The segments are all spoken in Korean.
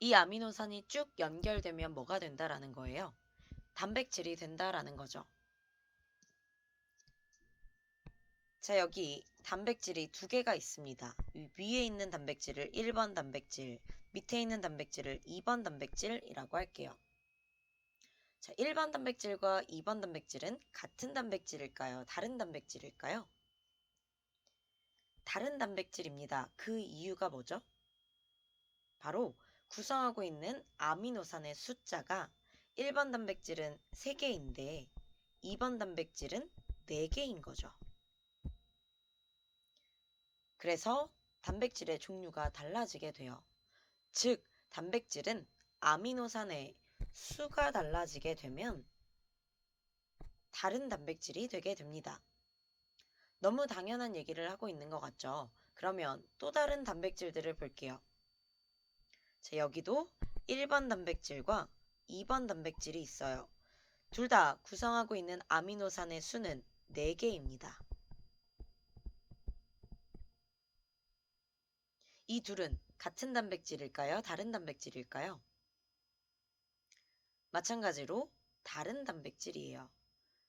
이 아미노산이 쭉 연결되면 뭐가 된다라는 거예요? 단백질이 된다라는 거죠. 자, 여기 단백질이 두 개가 있습니다. 위- 위에 있는 단백질을 1번 단백질, 밑에 있는 단백질을 2번 단백질이라고 할게요. 자, 1번 단백질과 2번 단백질은 같은 단백질일까요? 다른 단백질일까요? 다른 단백질입니다. 그 이유가 뭐죠? 바로 구성하고 있는 아미노산의 숫자가 1번 단백질은 3개인데 2번 단백질은 4개인 거죠. 그래서 단백질의 종류가 달라지게 돼요. 즉, 단백질은 아미노산의 수가 달라지게 되면 다른 단백질이 되게 됩니다. 너무 당연한 얘기를 하고 있는 것 같죠? 그러면 또 다른 단백질들을 볼게요. 자, 여기도 1번 단백질과 2번 단백질이 있어요. 둘 다 구성하고 있는 아미노산의 수는 4개입니다. 이 둘은 같은 단백질일까요? 다른 단백질일까요? 마찬가지로 다른 단백질이에요.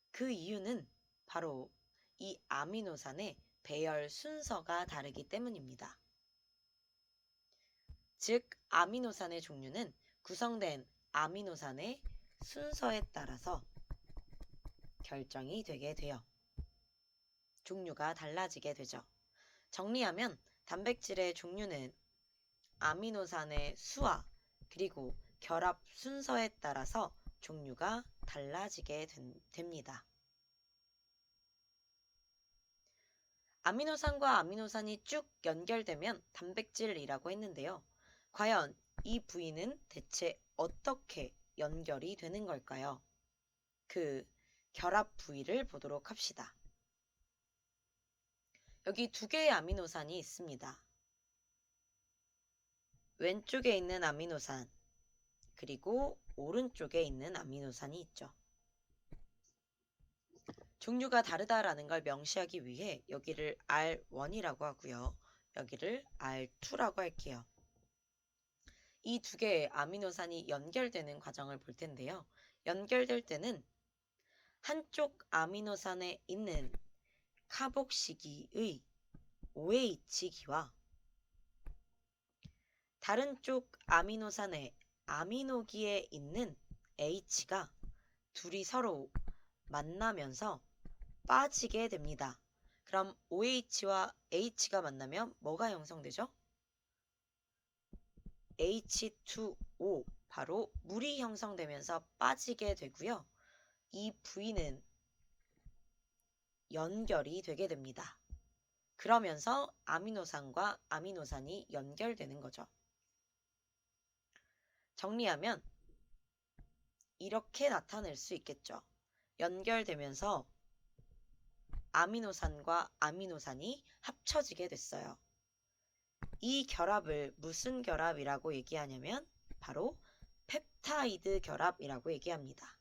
그 이유는 바로 이 아미노산의 배열 순서가 다르기 때문입니다. 즉, 아미노산의 종류는 구성된 아미노산의 순서에 따라서 결정이 되게 돼요. 종류가 달라지게 되죠. 정리하면 단백질의 종류는 아미노산의 수와 그리고 결합 순서에 따라서 종류가 달라지게 된- 됩니다. 아미노산과 아미노산이 쭉 연결되면 단백질이라고 했는데요. 과연 이 부위는 대체 어떻게 연결이 되는 걸까요? 그 결합 부위를 보도록 합시다. 여기 두 개의 아미노산이 있습니다. 왼쪽에 있는 아미노산, 그리고 오른쪽에 있는 아미노산이 있죠. 종류가 다르다라는 걸 명시하기 위해 여기를 R1이라고 하고요. 여기를 R2라고 할게요. 이 두 개의 아미노산이 연결되는 과정을 볼 텐데요. 연결될 때는 한쪽 아미노산에 있는 카복시기의 OH기와 다른 쪽 아미노산의 아미노기에 있는 H가 둘이 서로 만나면서 빠지게 됩니다. 그럼 OH와 H가 만나면 뭐가 형성되죠? H2O 바로 물이 형성되면서 빠지게 되고요. 이 부위는 연결이 되게 됩니다. 그러면서 아미노산과 아미노산이 연결되는 거죠. 정리하면 이렇게 나타낼 수 있겠죠. 연결되면서 아미노산과 아미노산이 합쳐지게 됐어요. 이 결합을 무슨 결합이라고 얘기하냐면 바로 펩타이드 결합이라고 얘기합니다.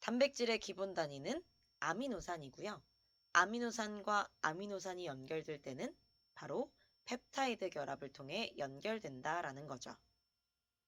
단백질의 기본 단위는 아미노산이고요. 아미노산과 아미노산이 연결될 때는 바로 펩타이드 결합을 통해 연결된다라는 거죠.